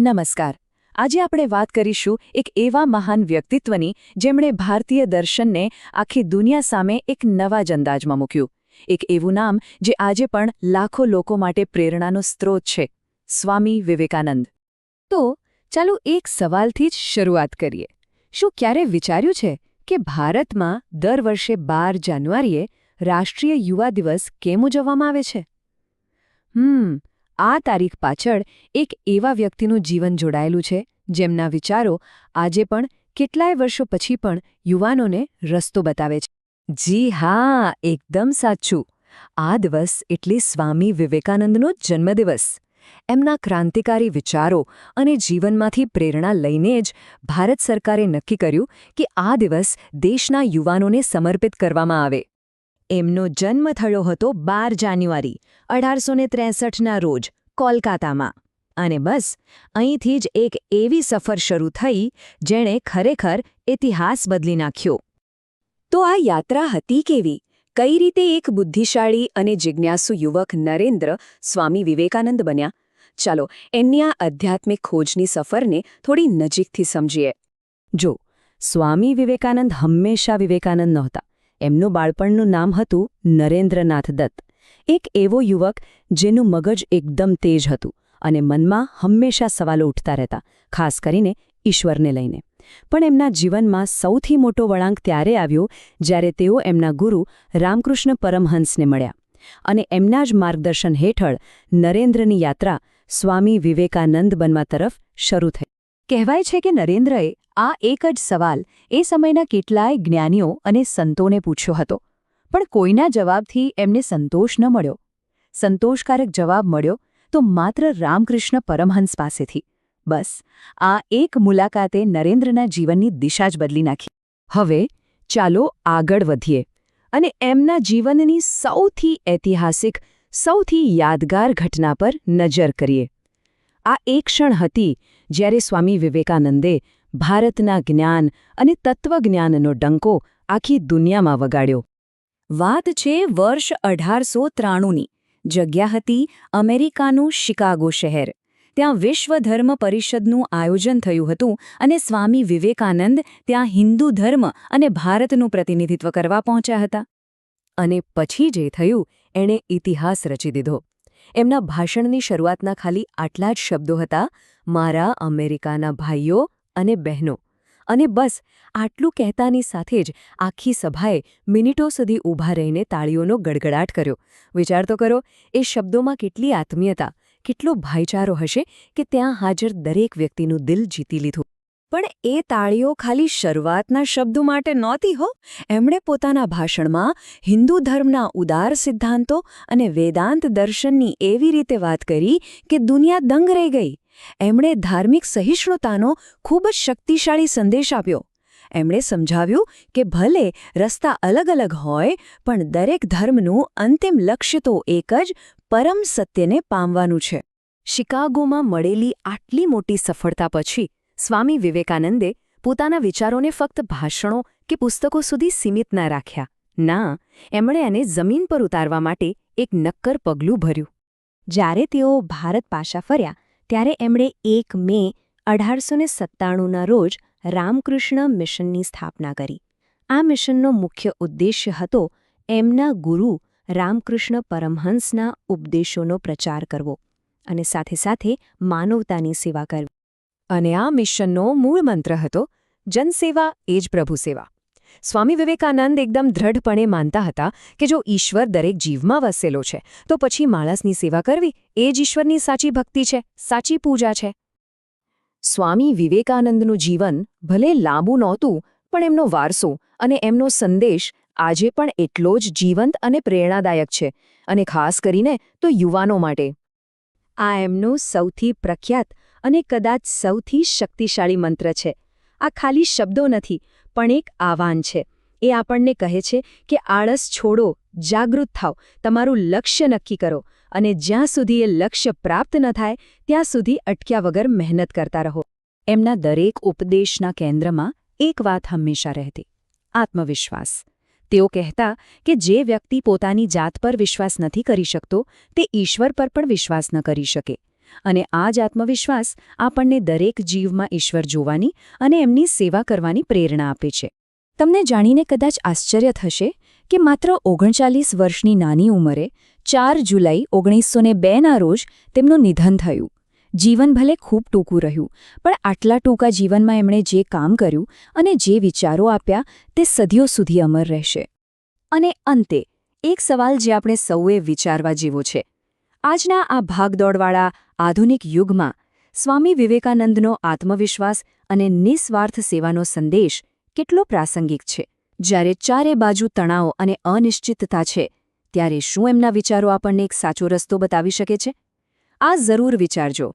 નમસ્કાર. આજે આપણે વાત કરીશું એક એવા મહાન વ્યક્તિત્વની જેમણે ભારતીય દર્શનને આખી દુનિયા સામે એક નવા જ અંદાજમાં મૂક્યું. એક એવું નામ જે આજે પણ લાખો લોકો માટે પ્રેરણાનો સ્ત્રોત છે. સ્વામી વિવેકાનંદ. તો, ચાલો એક સવાલથી જ શરૂઆત કરીએ. શું ક્યારે વિચાર્યું છે કે ભારતમાં દર વર્ષે બાર જાન્યુઆરીએ રાષ્ટ્રીય યુવા દિવસ કેમ ઉજવવામાં આવે છે? હમ આ તારીખ પાછળ એક એવા વ્યક્તિનું જીવન જોડાયેલું છે, જેમના વિચારો આજે પણ કેટલાય વર્ષો પછી પણ યુવાનોને રસ્તો બતાવે છે. જી હા, એકદમ સાચું. આ દિવસ એટલે સ્વામી વિવેકાનંદનો જન્મદિવસ. એમના ક્રાંતિકારી વિચારો અને જીવનમાંથી પ્રેરણા લઈને જ ભારત સરકારે નક્કી કર્યું કે આ દિવસ દેશના યુવાનોને સમર્પિત કરવામાં આવે. એમનો જન્મ થયો હતો બાર જાન્યુઆરી, અઢારસો ને ત્રેસઠના રોજ કોલકાતામાં. અને બસ, અહીંથી જ એક એવી સફર શરૂ થઈ, જેણે ખરેખર ઇતિહાસ બદલી નાખ્યો. તો આ યાત્રા હતી કેવી? કઈ રીતે એક બુદ્ધિશાળી અને જિજ્ઞાસુ યુવક નરેન્દ્ર સ્વામી વિવેકાનંદ બન્યા? ચાલો, એમની આ આધ્યાત્મિક ખોજની સફરને થોડી નજીકથી સમજીએ. જો, સ્વામી વિવેકાનંદ હંમેશા વિવેકાનંદ નહોતા. એમનું બાળપણનું નામ હતું નરેન્દ્રનાથ દત્ત. એક એવો યુવક જેનું મગજ એકદમ તેજ હતું અને મનમાં હંમેશા સવાલો ઉઠતા રહેતા, ખાસ કરીને ઈશ્વરને લઈને. પણ એમના જીવનમાં સૌથી મોટો વળાંક ત્યારે આવ્યો જ્યારે તેઓ એમના ગુરુ રામકૃષ્ણ પરમહંસને મળ્યા અને એમના જ માર્ગદર્શન હેઠળ નરેન્દ્રની યાત્રા સ્વામી વિવેકાનંદ બનવા તરફ શરૂ થઈ. કહેવાય છે કે નરેન્દ્રએ આ એક જ સવાલ એ સમયના કેટલાય જ્ઞાનીઓ અને સંતોને પૂછ્યો હતો. પણ કોઈના જવાબથી એમને સંતોષ ન મળ્યો. સંતોષકારક જવાબ મળ્યો તો માત્ર રામકૃષ્ણ પરમહંસ પાસેથી. બસ, આ એક મુલાકાતે નરેન્દ્રના જીવનની દિશા જ બદલી નાખી. હવે, ચાલો આગળ વધીએ. અને એમના જીવનની સૌથી ઐતિહાસિક, સૌથી યાદગાર ઘટના પર નજર કરીએ. આ એક ક્ષણ હતી જ્યારે સ્વામી વિવેકાનંદે ભારતના જ્ઞાન અને તત્વજ્ઞાનનો ડંકો આખી દુનિયામાં વગાડ્યો. વાત છે વર્ષ અઢારસો ત્રાણુંની. જગ્યા હતી અમેરિકાનું શિકાગો શહેર. ત્યાં વિશ્વ ધર્મ પરિષદનું આયોજન થયું હતું અને સ્વામી વિવેકાનંદ ત્યાં હિન્દુ ધર્મ અને ભારતનું પ્રતિનિધિત્વ કરવા પહોંચ્યા હતા. અને પછી જે થયું, એણે ઇતિહાસ રચી દીધો. એમના ભાષણની શરૂઆતના ખાલી આટલા જ શબ્દો હતા, મારા, અમેરિકાના ભાઈઓ અને બહેનો. અને બસ, આટલું કહેતાની સાથે જ આખી સભાએ મિનિટો સુધી ઊભા રહીને તાળીઓનો ગડગડાટ કર્યો. વિચાર તો કરો, એ શબ્દોમાં કેટલી આત્મીયતા, કેટલો ભાઈચારો હશે કે ત્યાં હાજર દરેક વ્યક્તિનું દિલ જીતી લીધું. પણ એ તાળીઓ ખાલી શરૂઆતના શબ્દો માટે નહોતી હો. એમણે પોતાના ભાષણમાં હિન્દુ ધર્મના ઉદાર સિદ્ધાંતો અને વેદાંત દર્શનની એવી રીતે વાત કરી કે દુનિયા દંગ રહી ગઈ. એમણે ધાર્મિક સહિષ્ણુતાનો ખૂબ જ શક્તિશાળી સંદેશ આપ્યો. એમણે સમજાવ્યું કે ભલે રસ્તા અલગ અલગ હોય, પણ દરેક ધર્મનું અંતિમ લક્ષ્ય તો એક જ પરમ સત્યને પામવાનું છે. શિકાગોમાં મળેલી આટલી મોટી સફળતા પછી સ્વામી વિવેકાનંદે પોતાના વિચારોને ફક્ત ભાષણો કે પુસ્તકો સુધી સીમિત ના રાખ્યા. ના, એમણે એને જમીન પર ઉતારવા માટે એક નક્કર પગલું ભર્યું. જ્યારે તેઓ ભારત પાછા ફર્યા, ત્યારે એમણે એક મે અઢારસો સત્તાણુંના રોજ રામકૃષ્ણ મિશનની સ્થાપના કરી. આ મિશનનો મુખ્ય ઉદ્દેશ્ય હતો એમના ગુરુ રામકૃષ્ણ પરમહંસના ઉપદેશોનો પ્રચાર કરવો અને સાથે સાથે માનવતાની સેવા કરવી. અને આ મિશનનો મૂળ મંત્ર હતો, જનસેવા એ જ પ્રભુસેવા સ્વામી વિવેકાનંદ એકદમ દ્રઢપણે માનતા હતા કે જો ઈશ્વર દરેક જીવમાં વસેલો છે, તો પછી માણસની સેવા કરવી એ જ ઈશ્વરની સાચી ભક્તિ છે, સાચી પૂજા છે. સ્વામી વિવેકાનંદનું જીવન ભલે લાંબુ નહોતું, પણ એમનો વારસો અને એમનો સંદેશ આજે પણ એટલો જ જીવંત અને પ્રેરણાદાયક છે, અને ખાસ કરીને તો યુવાનો માટે. આ એમનું સૌથી પ્રખ્યાત અને કદાચ સૌથી શક્તિશાળી મંત્ર છે. આ ખાલી શબ્દો નથી, પણ એક આહવાન છે. એ આપણને કહે છે કે આળસ છોડો, જાગૃત થાવ તમારું લક્ષ્ય નક્કી કરો અને જ્યાં સુધી એ લક્ષ્ય પ્રાપ્ત ન થાય, ત્યાં સુધી અટક્યા વગર મહેનત કરતા રહો. એમના દરેક ઉપદેશના કેન્દ્રમાં એક વાત હંમેશા રહેતી, આત્મવિશ્વાસ. તેઓ કહેતા કે જે વ્યક્તિ પોતાની જાત પર વિશ્વાસ નથી કરી શકતો, તે ઈશ્વર પર પણ વિશ્વાસ ન કરી શકે. અને આ જ આત્મવિશ્વાસ આપણને દરેક જીવમાં ઈશ્વર જોવાની અને એમની સેવા કરવાની પ્રેરણા આપે છે. તમને જાણીને કદાચ આશ્ચર્ય થશે કે માત્ર ઓગણચાલીસ વર્ષની નાની ઉંમરે ચાર જુલાઈ ઓગણીસો બેના રોજ તેમનું નિધન થયું. જીવન ભલે ખૂબ ટૂંકું રહ્યું, પણ આટલા ટૂંકા જીવનમાં એમણે જે કામ કર્યું અને જે વિચારો આપ્યા તે સદીઓ સુધી અમર રહેશે. અને અંતે, એક સવાલ જે આપણે સૌએ વિચારવા જેવો છે. આજના આ ભાગદોડવાળા આધુનિક યુગમાં સ્વામી વિવેકાનંદનો આત્મવિશ્વાસ અને નિસ્વાર્થ સેવાનો સંદેશ કેટલો પ્રાસંગિક છે. જ્યારે ચારે બાજુ તણાવ અને અનિશ્ચિતતા છે, ત્યારે શું એમના વિચારો આપણને એક સાચો રસ્તો બતાવી શકે છે? આ જરૂર વિચારજો.